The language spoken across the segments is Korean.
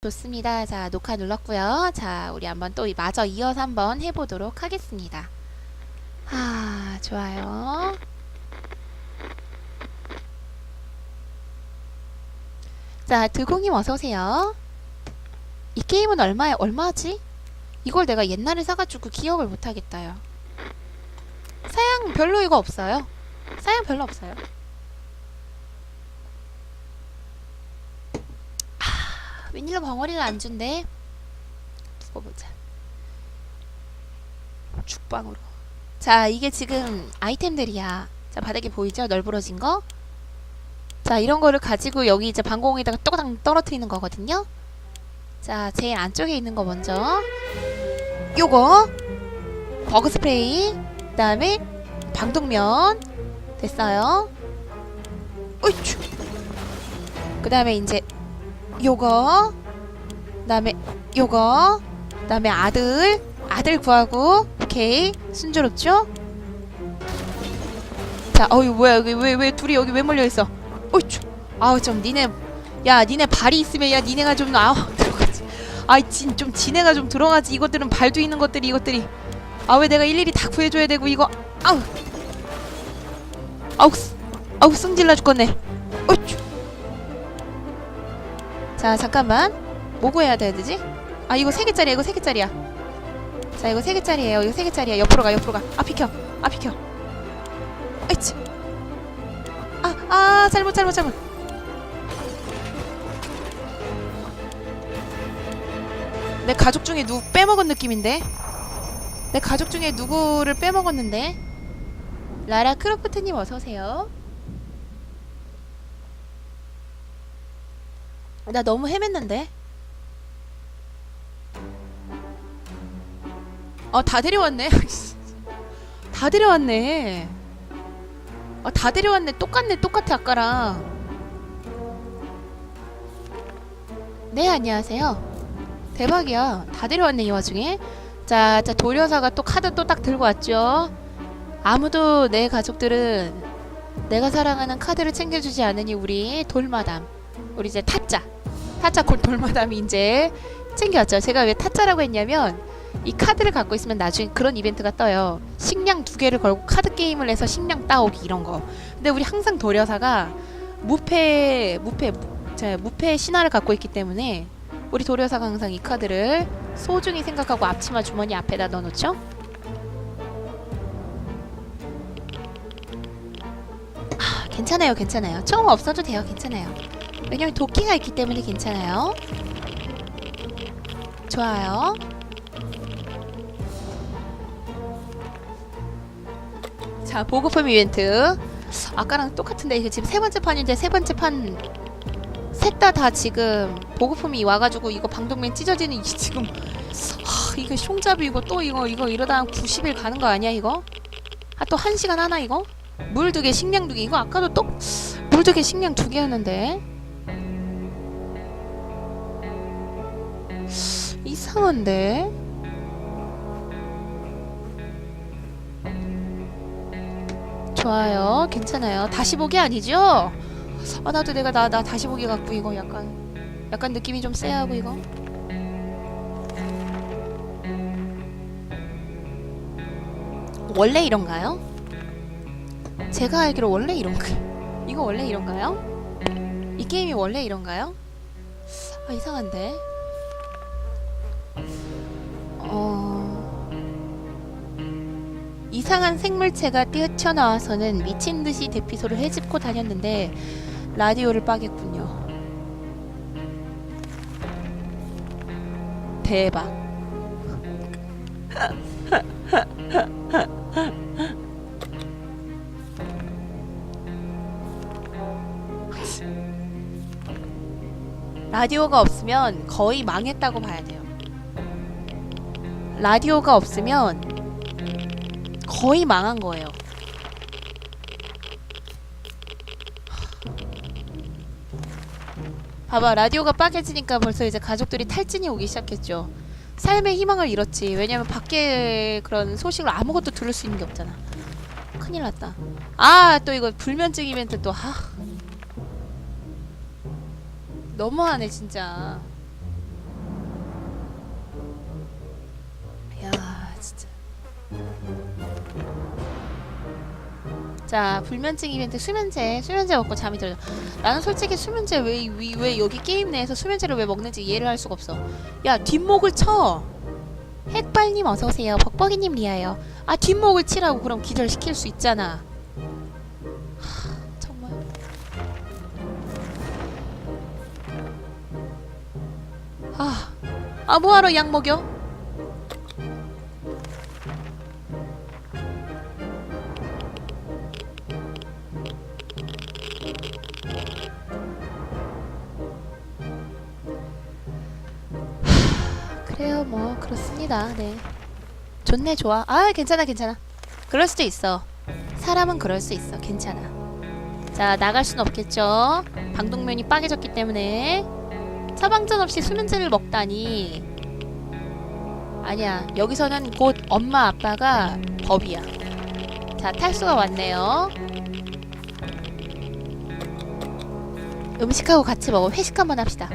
좋습니다. 자, 녹화 눌렀고요. 자, 우리 한번 또 마저 이어서 한번 해보도록 하겠습니다. 아, 좋아요. 자, 드공님 어서 오세요. 이 게임은 얼마에 얼마지? 이걸 내가 옛날에 사가지고 기억을 못하겠다요. 사양 별로 이거 없어요. 사양 별로 없어요. 웬일로 벙어리를 안 준대? 두고 보자. 죽방으로. 자, 이게 지금 아이템들이야. 자, 바닥에 보이죠? 널브러진 거. 자, 이런 거를 가지고 여기 이제 방공에다가 또당 떨어뜨리는 거거든요. 자, 제일 안쪽에 있는 거 먼저. 요거. 버그 스프레이. 그 다음에 방독면. 됐어요. 어이쭈. 그 다음에 이제 요거 그다음에 요거 그다음에 아들 아들 구하고 오케이. 순조롭죠? 자 어이 뭐야? 여기 왜 왜 둘이 여기 왜 몰려 있어? 어이쭈 아우 좀 니네 야 니네 발이 있으면 야 니네가 좀 아우 들어가지. 아이 진 좀 지네가 좀 들어가지. 이것들은 발도 있는 것들이 이것들이. 아 왜 내가 일일이 다 구해줘야 되고 이거. 아우. 아우 쓰- 아우 승질나 죽겠네. 어이쭈 자 잠깐만. 뭐 구해야 돼 되지? 아 이거 세 개짜리야 이거 세 개짜리야. 자 이거 세 개짜리예요. 이거 세 개짜리야. 옆으로 가 옆으로 가아 비켜. 아 비켜. 아이치. 아아 잘못 잘못 잘못. 내 가족 중에 누구 빼먹은 느낌인데? 내 가족 중에 누구를 빼먹었는데? 라라 크로프트님 어서오세요 나 너무 헤맸는데. 어, 다 데려왔네. 다 데려왔네. 아, 다 데려왔네. 똑같네. 똑같아, 아까랑. 네, 안녕하세요. 대박이야. 다 데려왔네, 이 와중에. 자, 자, 도려사가 또 카드 또 딱 들고 왔죠. 아무도 내 가족들은 내가 사랑하는 카드를 챙겨주지 않으니 우리 돌마담. 우리 이제 타짜. 타짜 골 돌마담이 이제 챙겨왔죠. 제가 왜 타짜라고 했냐면 이 카드를 갖고 있으면 나중에 그런 이벤트가 떠요. 식량 두 개를 걸고 카드 게임을 해서 식량 따오기 이런 거. 근데 우리 항상 도려사가 무패 무패 자, 무패 신화를 갖고 있기 때문에 우리 도려사가 항상 이 카드를 소중히 생각하고 앞치마 주머니 앞에다 넣어놓죠. 아, 괜찮아요, 괜찮아요. 처음 없어도 돼요, 괜찮아요. 왜냐면 도끼가 있기 때문에 괜찮아요. 좋아요. 자, 보급품 이벤트. 아까랑 똑같은데 지금 세 번째 판인데 세 번째 판 셋 다다 지금 보급품이 와가지고 이거 방독면 찢어지는 이게 지금 하, 이거 숑잡이 이거 또 이거 이거 이러다 한 90일 가는 거 아니야 이거? 아 또 한 시간 하나 이거? 물 두 개, 식량 두 개. 이거 아까도 또 물 두 개, 식량 두 개였는데. 이상한데? 좋아요. 괜찮아요. 다시 보기 아니죠? 아, 나도 내가 나, 나 다시 보기 갖고 이거 약간, 약간 느낌이 좀 쎄하고 이거. 원래 이런가요? 제가 알기로 원래 이런가? 이거 원래 이런가요? 이 게임이 원래 이런가요? 아, 이상한데. 어... 이상한 생물체가 뛰쳐나와서는 미친 듯이 대피소를 헤집고 다녔는데 라디오를 빠겠군요. 대박. 라디오가 없으면 거의 망했다고 봐야 돼요. 라디오가 없으면 거의 망한 거예요. 봐봐 라디오가 빠개지니까 벌써 이제 가족들이 탈진이 오기 시작했죠. 삶의 희망을 잃었지. 왜냐면 밖에 그런 소식을 아무것도 들을 수 있는 게 없잖아. 큰일 났다. 아 또 이거 불면증 이벤트 또 하. 너무하네 진짜. 자 불면증 이벤트 수면제 수면제 먹고 잠이 들어 나는 솔직히 수면제 왜, 왜, 왜 여기 게임 내에서 수면제를 왜 먹는지 이해를 할 수가 없어. 야 뒷목을 쳐! 핵발님 어서오세요. 벅벅이님 리아요. 아 뒷목을 치라고 그럼 기절시킬 수 있잖아. 하, 정말. 아, 아 뭐하러 약 먹여? 그렇습니다. 네. 좋네 좋아. 아 괜찮아 괜찮아. 그럴 수도 있어. 사람은 그럴 수 있어. 괜찮아. 자 나갈 순 없겠죠? 방독면이 빠개졌기 때문에. 처방전 없이 수면제를 먹다니. 아니야. 여기서는 곧 엄마 아빠가 법이야. 자 탈수가 왔네요. 음식하고 같이 먹어. 회식 한번 합시다.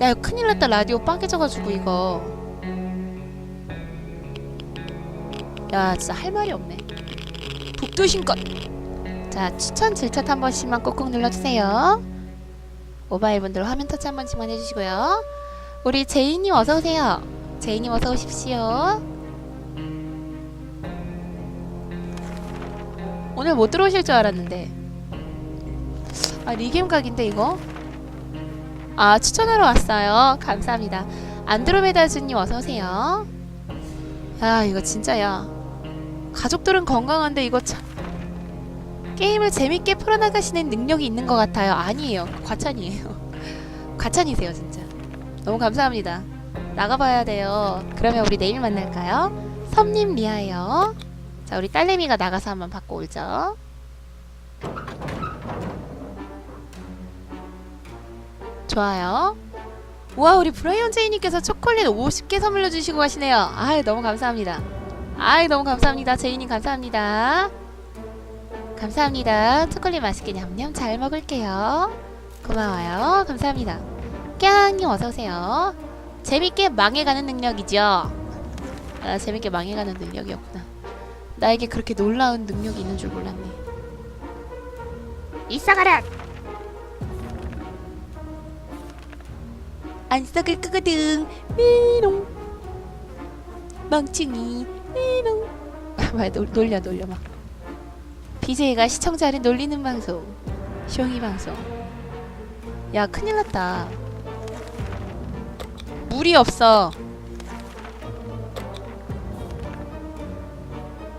야 큰일 났다. 라디오 빠개져가지고 이거 야 진짜 할 말이 없네. 북두신껏 자 추천 질차 한 번씩만 꾹꾹 눌러주세요. 모바일 분들 화면 터치 한 번씩만 해주시고요. 우리 제이님 어서오세요. 제이님 어서 오십시오. 오늘 못 들어오실 줄 알았는데. 아 리겜 각인데 이거? 아 추천하러 왔어요. 감사합니다. 안드로메다즈님 어서오세요. 야 이거 진짜야 가족들은 건강한데 이거 참 게임을 재밌게 풀어나가시는 능력이 있는 것 같아요. 아니에요. 과찬이에요. 과찬이세요 진짜. 너무 감사합니다. 나가봐야 돼요. 그러면 우리 내일 만날까요? 섬님 리아예요. 자 우리 딸내미가 나가서 한번 받고 올죠. 좋아요. 우와 우리 브라이언 제이님께서 초콜릿 50개 선물로 주시고 가시네요. 아이 너무 감사합니다 아이 너무 감사합니다. 제이님 감사합니다. 감사합니다. 초콜릿 맛있게 냠냠 잘 먹을게요. 고마워요. 감사합니다. 깡님 어서오세요. 재밌게 망해가는 능력이죠? 아 재밌게 망해가는 능력이었구나. 나에게 그렇게 놀라운 능력이 있는 줄 몰랐네. 이싸가라 안 썩을 거거든. 메롱. 멍충이 뭐야 놀, 놀려 놀려 막. BJ가 시청자를 놀리는 방송 쇼이 방송. 야 큰일 났다. 물이 없어.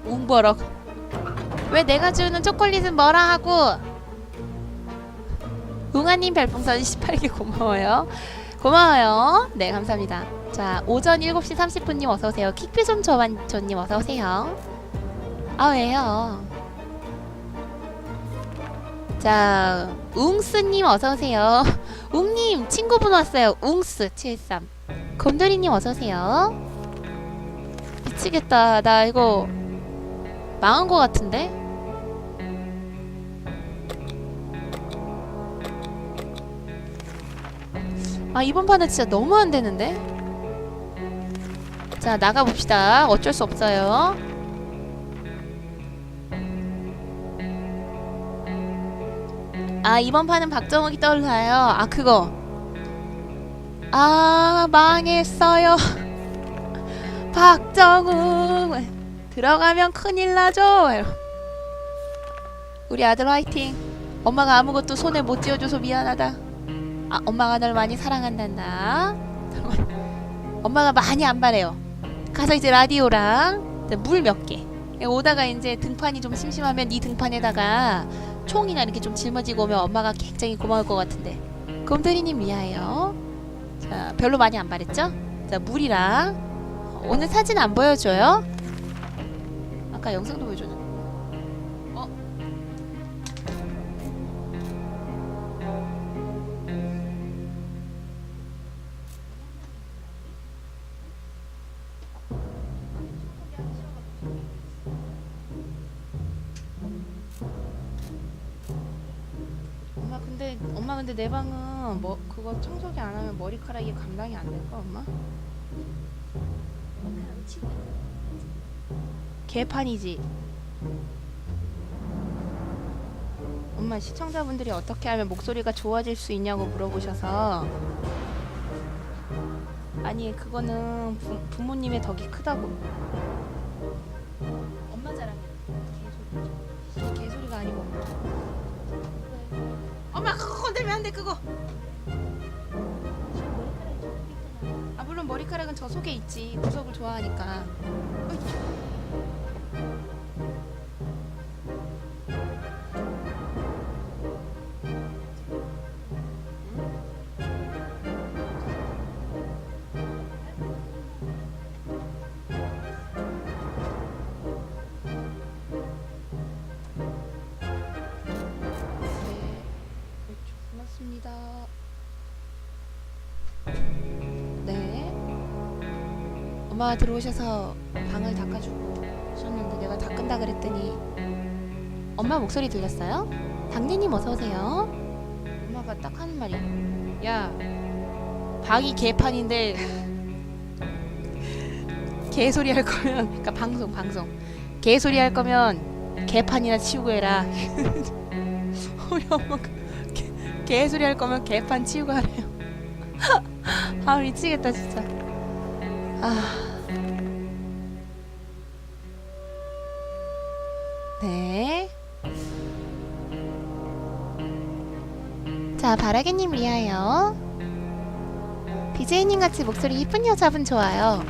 웅버럭. 왜 내가 주는 초콜릿은 뭐라 하고? 웅아님 별풍선 18개 고마워요. 고마워요. 네 감사합니다 자 오전 7시 30분님 어서오세요. 킥피존 저반조님 어서오세요. 아 왜요? 자 웅스님 어서오세요. 웅님 친구분 왔어요. 웅스 73 곰돌이님 어서오세요. 미치겠다. 나 이거 망한 거 같은데? 아 이번 판은 진짜 너무 안 되는데 자 나가 봅시다. 어쩔 수 없어요. 아 이번 판은 박정욱이 떠올라요. 아 그거. 아 망했어요. 박정욱. 들어가면 큰일 나죠. 우리 아들 화이팅. 엄마가 아무것도 손에 못 쥐어줘서 미안하다. 아 엄마가 널 많이 사랑한단다. 엄마가 많이 안 바래요 가서 이제 라디오랑 물 몇 개. 오다가 이제 등판이 좀 심심하면 이 등판에다가 총이나 이렇게 좀 짊어지고 오면 엄마가 굉장히 고마울 것 같은데. 곰돌이님 미아예요. 자 별로 많이 안 바랬죠? 자 물이랑. 오늘 사진 안 보여줘요? 아까 영상도 보여줬 내 방은 뭐 그거 청소기 안 하면 머리카락이 감당이 안 될까 엄마? 개판이지. 엄마 시청자분들이 어떻게 하면 목소리가 좋아질 수 있냐고 물어보셔서 아니 그거는 부, 부모님의 덕이 크다고. 엄마 자랑이야. 개소리. 개소리가 아니고. 돼 그거. 아 물론 머리카락은 저 속에 있지 구석을 좋아하니까 어이. 엄마가 들어오셔서 방을 닦아주고 하셨는데 내가 닦은다 그랬더니 엄마 목소리 들렸어요? 당진님 어서 오세요. 엄마가 딱 하는 말이 야 방이 개판인데 개소리 할 거면 그러니까 방송 방송 개소리 할 거면 개판이나 치우고 해라. 우리 엄마가 개, 개소리 할 거면 개판 치우고 하래요. 아 미치겠다 진짜. 아. 네. 자, 바라게님 위하여. BJ님 같이 목소리 이쁜 여자분 좋아요.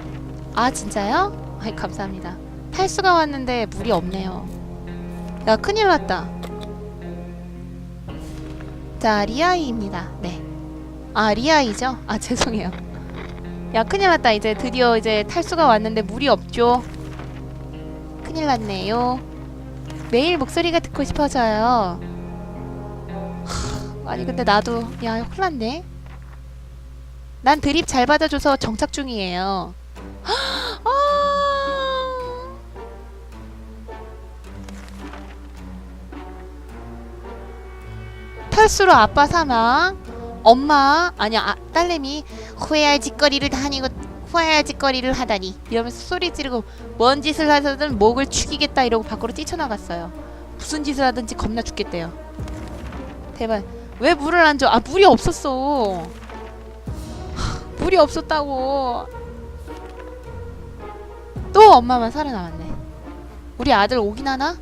아, 진짜요? 아이, 감사합니다. 탈수가 왔는데 물이 없네요. 야, 큰일 났다. 자, 리아이입니다. 네. 아, 리아이죠? 아, 죄송해요. 야, 큰일 났다. 이제 드디어 이제 탈수가 왔는데 물이 없죠. 큰일 났네요. 매일 목소리가 듣고 싶어져요. 하, 아니 근데 나도 야 혼났네. 난 드립 잘 받아줘서 정착 중이에요. 아! 탈수로 아빠 사망. 엄마 아니야 아, 딸내미 후회할 짓거리를 다니고 후회할 짓거리를 하다니 이러면서 소리 지르고 뭔 짓을 하서든 목을 축이겠다 이러고 밖으로 뛰쳐나갔어요. 무슨 짓을 하든지 겁나 죽겠대요. 대박. 왜 물을 안 줘? 아 물이 없었어. 하, 물이 없었다고. 또 엄마만 살아남았네. 우리 아들 오긴 하나?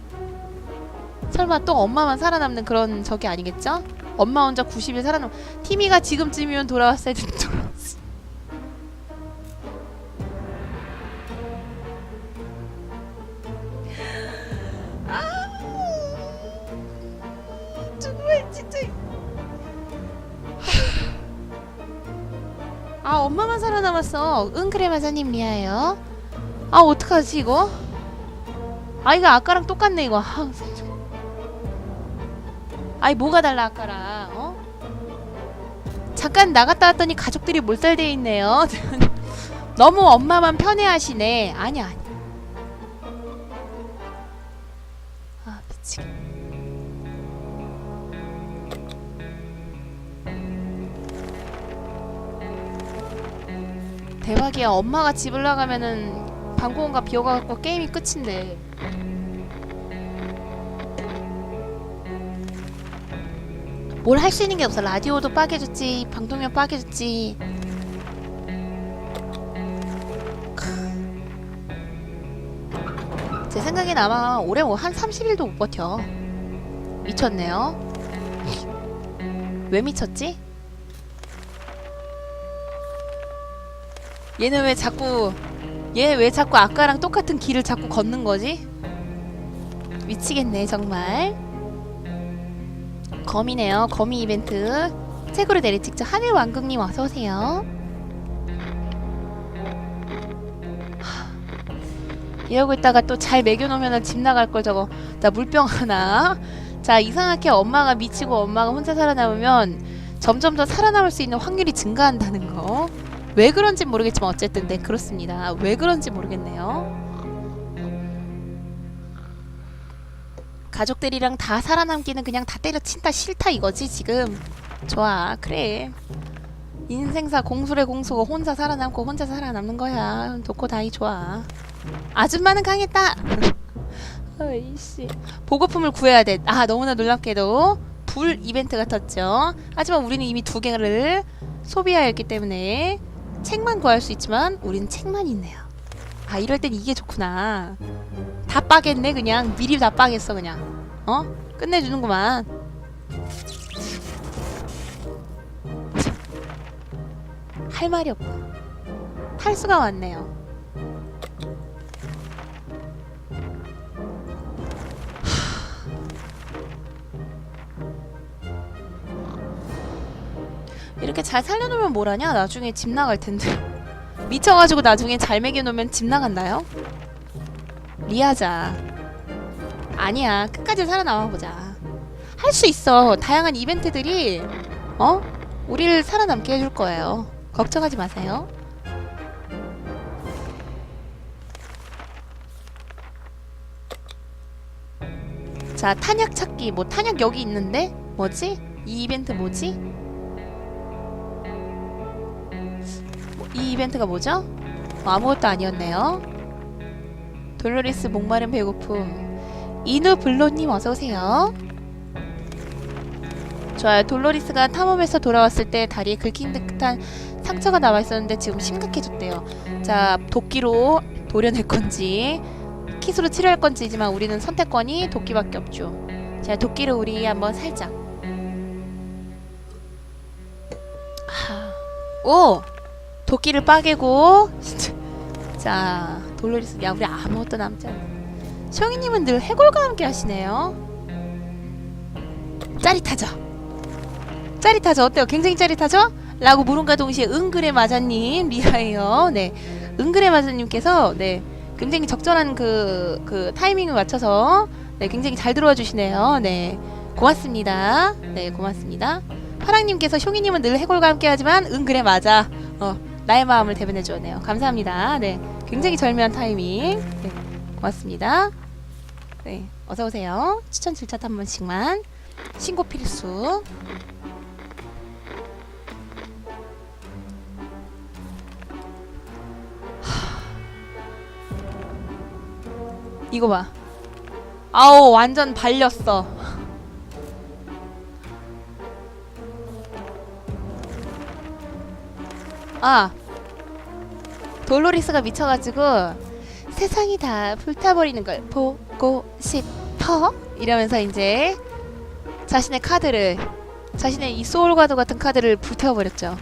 설마 또 엄마만 살아남는 그런 적이 아니겠죠? 엄마 혼자 90일 살아남. 티미가 지금쯤이면 돌아왔어야 되는데 돌아왔어. 엄마만 살아남았어. 응 그래 마사님 리아예요. 아 어떡하지 이거? 아 이거 아까랑 똑같네 이거. 아, 아이 뭐가 달라 아까랑 어? 잠깐 나갔다 왔더니 가족들이 몰살돼 있네요. 너무 엄마만 편애하시네. 아니야 아니야. 아 미치겠네. 대박이야. 엄마가 집을 나가면은 방공호가 비어가고 게임이 끝인데. 뭘 할 수 있는 게 없어. 라디오도 빠개졌지, 방송면 빠개졌지. 제 생각엔 아마 올해 뭐 한 30일도 못 버텨. 미쳤네요. 왜 미쳤지? 얘는 왜 자꾸 얘 왜 자꾸 아까랑 똑같은 길을 자꾸 걷는 거지? 미치겠네 정말. 거미네요. 거미 이벤트. 책으로 내리 직접 하늘 왕국님 어서 오세요. 하, 이러고 있다가 또잘 먹여놓으면 집 나갈 걸 저거. 자 물병 하나. 자 이상하게 엄마가 미치고 엄마가 혼자 살아남으면 점점 더 살아남을 수 있는 확률이 증가한다는 거. 왜 그런지 모르겠지만 어쨌든 네 그렇습니다. 왜 그런지 모르겠네요. 가족들이랑 다 살아남기는 그냥 다 때려친다 싫다 이거지 지금. 좋아 그래. 인생사 공술의 공수고 혼자 살아남고 혼자 살아남는 거야. 좋고 다이 좋아. 아줌마는 강했다. 어이씨. 보급품을 구해야 돼. 아 너무나 놀랍게도 불 이벤트가 떴죠. 하지만 우리는 이미 두 개를 소비하였기 때문에 책만 구할 수 있지만 우리는 책만 있네요. 아 이럴 땐 이게 좋구나. 다 빠겠네 그냥 미리 다 빠겠어 그냥. 어? 끝내주는구만. 할 말이 없고 탈수가 왔네요. 이렇게 잘 살려놓으면 뭐라냐? 나중에 집 나갈 텐데. 미쳐가지고 나중에 잘 먹여놓으면 집 나간다요? 리하자. 아니야. 끝까지 살아남아 보자. 할 수 있어. 다양한 이벤트들이 어? 우리를 살아남게 해줄 거예요. 걱정하지 마세요. 자, 탄약 찾기. 뭐 탄약 여기 있는데? 뭐지? 이 이벤트 뭐지? 이 이벤트가 뭐죠? 뭐 아무것도 아니었네요. 돌로리스 목마른 배고픔. 이누 블로님 어서 오세요. 좋아요. 돌로리스가 탐험에서 돌아왔을 때 다리에 긁힌 듯한 상처가 남아 있었는데 지금 심각해졌대요. 자, 도끼로 도려낼 건지 킷으로 치료할 건지지만 우리는 선택권이 도끼밖에 없죠. 자, 도끼를 우리 한번 살짝. 하. 오, 도끼를 빠개고. 자, 돌로리스, 야 우리 아무것도 남지 않아. 시영이님은 늘 해골과 함께 하시네요. 짜릿하죠. 짜릿하죠. 어때요? 굉장히 짜릿하죠? 라고 물음과 동시에 은근의 마자님 리하예요. 네, 은근의 마자님께서 네 굉장히 적절한 그, 그 타이밍을 맞춰서 네 굉장히 잘 들어와 주시네요. 네 고맙습니다. 네 고맙습니다. 파랑님께서 쇼기님은 늘 해골과 함께하지만 은근의 맞아. 어 나의 마음을 대변해 주었네요. 감사합니다. 네 굉장히 절묘한 타이밍. 네 고맙습니다. 네 어서 오세요. 추천 질차 한 번씩만 신고 필수. 이거 봐. 아우 완전 발렸어. 아 돌로리스가 미쳐가지고 세상이 다 불타버리는 걸 보고 싶어 이러면서 이제 자신의 카드를 자신의 이 소울가드 같은 카드를 불태워버렸죠.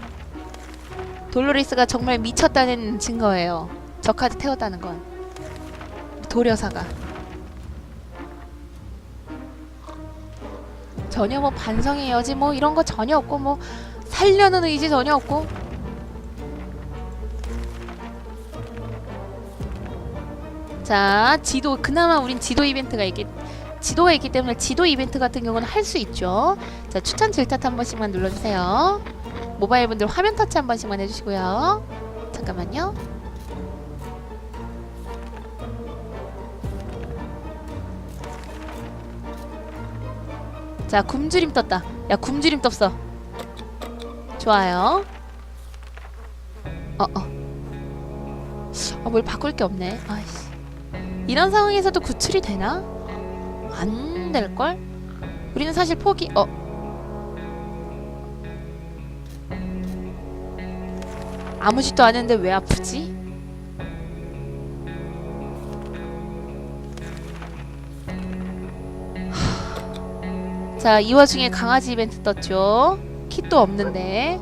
돌로리스가 정말 미쳤다는 증거예요. 저 카드 태웠다는 건. 도려사가 전혀 뭐 반성의 여지 뭐 이런 거 전혀 없고 뭐 살려는 의지 전혀 없고 자 지도 그나마 우린 지도 이벤트가 있기 지도가 있기 때문에 지도 이벤트 같은 경우는 할 수 있죠. 자 추천 질탓 한 번씩만 눌러주세요. 모바일 분들 화면 터치 한 번씩만 해주시고요. 잠깐만요. 자 굶주림 떴다. 야 굶주림 떴어. 좋아요. 어어. 어, 뭘 바꿀 게 없네. 아이씨 이런 상황에서도 구출이 되나? 안 될걸? 우리는 사실 포기 어 아무 짓도 안 했는데 왜 아프지? 자, 이 와중에 강아지 이벤트 떴죠. kit도 없는데.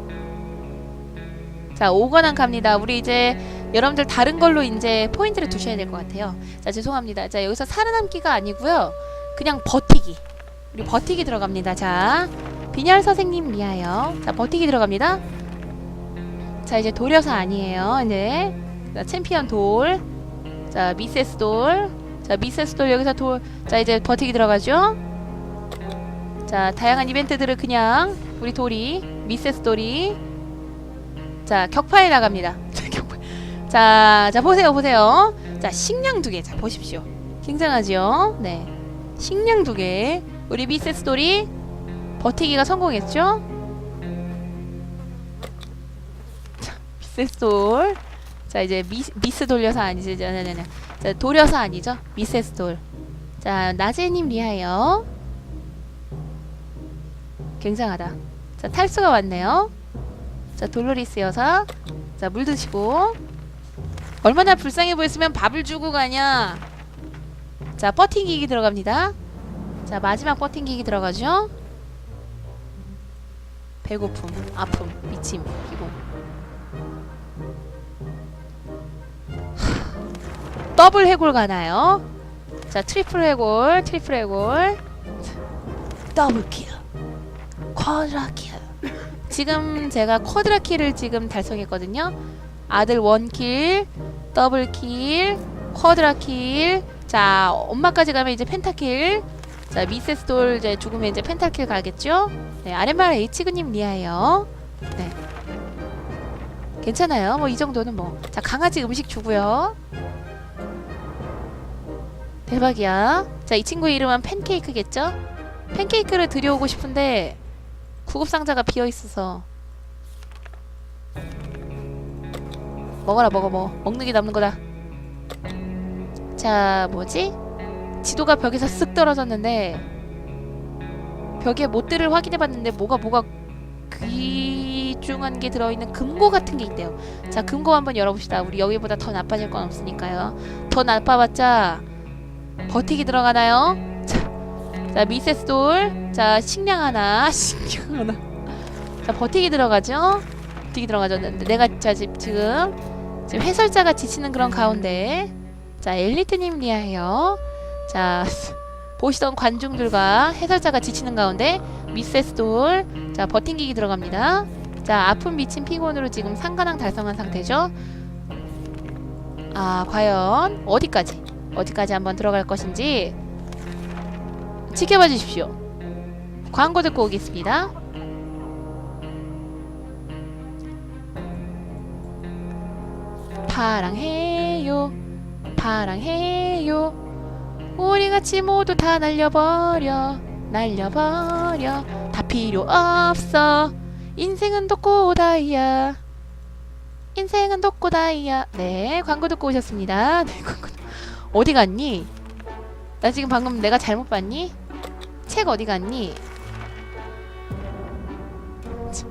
자, 5관왕 갑니다. 우리 이제 여러분들 다른 걸로 이제 포인트를 두셔야 될 것 같아요. 자, 죄송합니다. 자, 여기서 살아남기가 아니고요. 그냥 버티기. 우리 버티기 들어갑니다. 자, 빈혈 선생님 미하여. 자, 버티기 들어갑니다. 자, 이제 도려사 아니에요. 이제 자, 챔피언 돌. 자, 미세스 돌. 자, 미세스 돌 여기서 돌. 자, 이제 버티기 들어가죠. 자, 다양한 이벤트들을 그냥 우리 돌이 미세스 돌이 자, 격파에 나갑니다. 자. 자, 자 보세요, 보세요. 자, 식량 두 개. 자, 보십시오. 굉장하지요? 네. 식량 두 개. 우리 미세스 돌이 버티기가 성공했죠? 미세스톨. 자 이제 미, 미스 돌려서 아니지, 자, 자, 자, 자, 자 돌려서 아니죠? 미세스톨. 자 나제님 리하여. 굉장하다. 자 탈수가 왔네요. 자 돌로리스 여사. 자 물 드시고. 얼마나 불쌍해 보였으면 밥을 주고 가냐. 자 버팅기기 들어갑니다. 자 마지막 버팅기기 들어가죠. 배고픔, 아픔, 미침, 피곤. 하, 더블 해골 가나요? 자 트리플 해골, 트리플 해골. 더블 킬. 쿼드라 킬. 지금 제가 쿼드라 킬을 지금 달성했거든요. 아들 원킬, 더블 킬, 쿼드라 킬. 자 엄마까지 가면 이제 펜타킬. 자 미세스 돌 이제 죽으면 이제 펜타킬 가겠죠? 네 아랫말 H그님 리아예요. 네. 괜찮아요. 뭐 이 정도는 뭐. 자 강아지 음식 주고요. 대박이야. 자 이 친구 이름은 팬케이크겠죠? 팬케이크를 들여오고 싶은데 구급 상자가 비어 있어서 먹어라 먹어 먹어 먹는 게 남는 거다. 자 뭐지? 지도가 벽에서 쓱 떨어졌는데 벽에 못들을 확인해봤는데 뭐가 뭐가 귀중한 게 들어있는 금고 같은 게 있대요. 자 금고 한번 열어봅시다. 우리 여기보다 더 나빠질 건 없으니까요. 더 나빠봤자 버티기 들어가나요? 자, 자 미세스 돌. 자 식량 하나. 식량 하나. 자 버티기 들어가죠. 버티기 들어가죠. 내가 자 지금 해설자가 지치는 그런 가운데 자 엘리트님 리아예요. 자 보시던 관중들과 해설자가 지치는 가운데 미세스 돌. 자 버팅기기 들어갑니다. 자 아픈 미친 피곤으로 지금 상관왕 달성한 상태죠. 아 과연 어디까지 어디까지 한번 들어갈 것인지 지켜봐 주십시오. 광고 듣고 오겠습니다. 파랑해요, 파랑해요. 우리 같이 모두 다 날려버려, 날려버려. 다 필요 없어. 인생은 독고다이야. 인생은 독고다이야. 네, 광고 듣고 오셨습니다. 네, 광고. 어디 갔니? 나 지금 방금 내가 잘못 봤니? 책 어디 갔니? 참.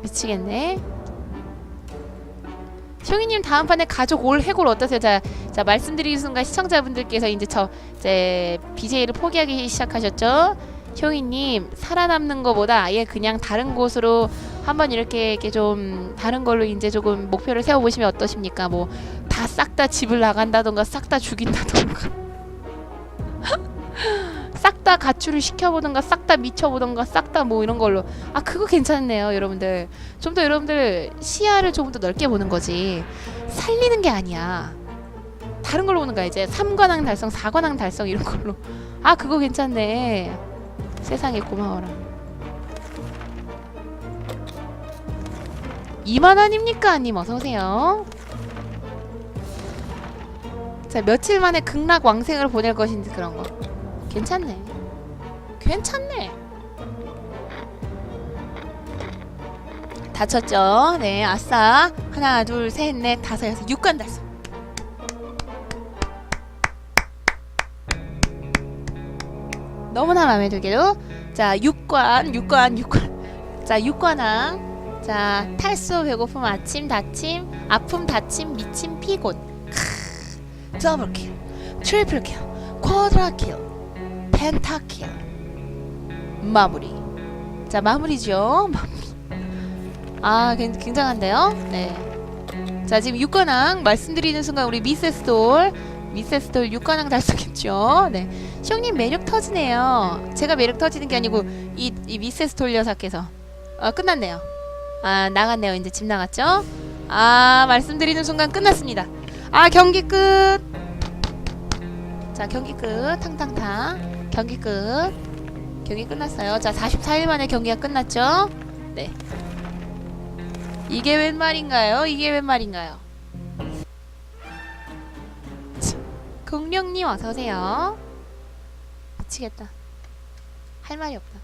미치겠네. 쇼이님 다음 판에 가족 올 해골 어떠세요? 자, 자 말씀드리는 순간 시청자분들께서 이제 저 이제 BJ를 포기하기 시작하셨죠? 효이님 살아남는 것보다 아예 그냥 다른 곳으로 한번 이렇게 이렇게 좀 다른 걸로 이제 조금 목표를 세워보시면 어떠십니까? 뭐 다 싹 다 집을 나간다던가 싹 다 죽인다던가 싹 다 가출을 시켜보던가 싹 다 미쳐보던가 싹 다 뭐 이런 걸로. 아 그거 괜찮네요 여러분들. 좀 더 여러분들 시야를 조금 더 넓게 보는 거지. 살리는 게 아니야. 다른 걸로 보는 거야 이제. 3관왕 달성 4관왕 달성 이런 걸로. 아 그거 괜찮네. 세상에 고마워라. 2만 원입니까 아님 어서 오세요. 자 며칠 만에 극락 왕생을 보낼 것인지 그런 거 괜찮네. 괜찮네. 다쳤죠? 네 아싸. 하나 둘 셋 넷 다섯 여섯 6관 달성 너무나 마음에 들게도 자 6관 6관 6관. 자 6관왕. 자 탈수 배고픔 아침 다침 아픔 다침 미침 피곤. 크 더블킬 트리플킬 쿼드라킬 펜타킬 마무리. 자 마무리죠. 마무리. 아 굉- 굉장한데요? 네자 지금 6관왕 말씀드리는 순간 우리 미세스돌 미세스돌 6관왕 달성했죠? 네. 시영님 매력 터지네요. 제가 매력 터지는 게 아니고 이, 이 미세스돌 녀석께서. 아 끝났네요. 아 나갔네요. 이제 집 나갔죠? 아 말씀드리는 순간 끝났습니다. 아 경기 끝! 자 경기 끝. 탕탕탕 경기 끝. 경기 끝났어요. 자 44일 만에 경기가 끝났죠? 네. 이게 웬 말인가요? 이게 웬 말인가요? 참, 공룡님 어서오세요. 미치겠다. 할 말이 없다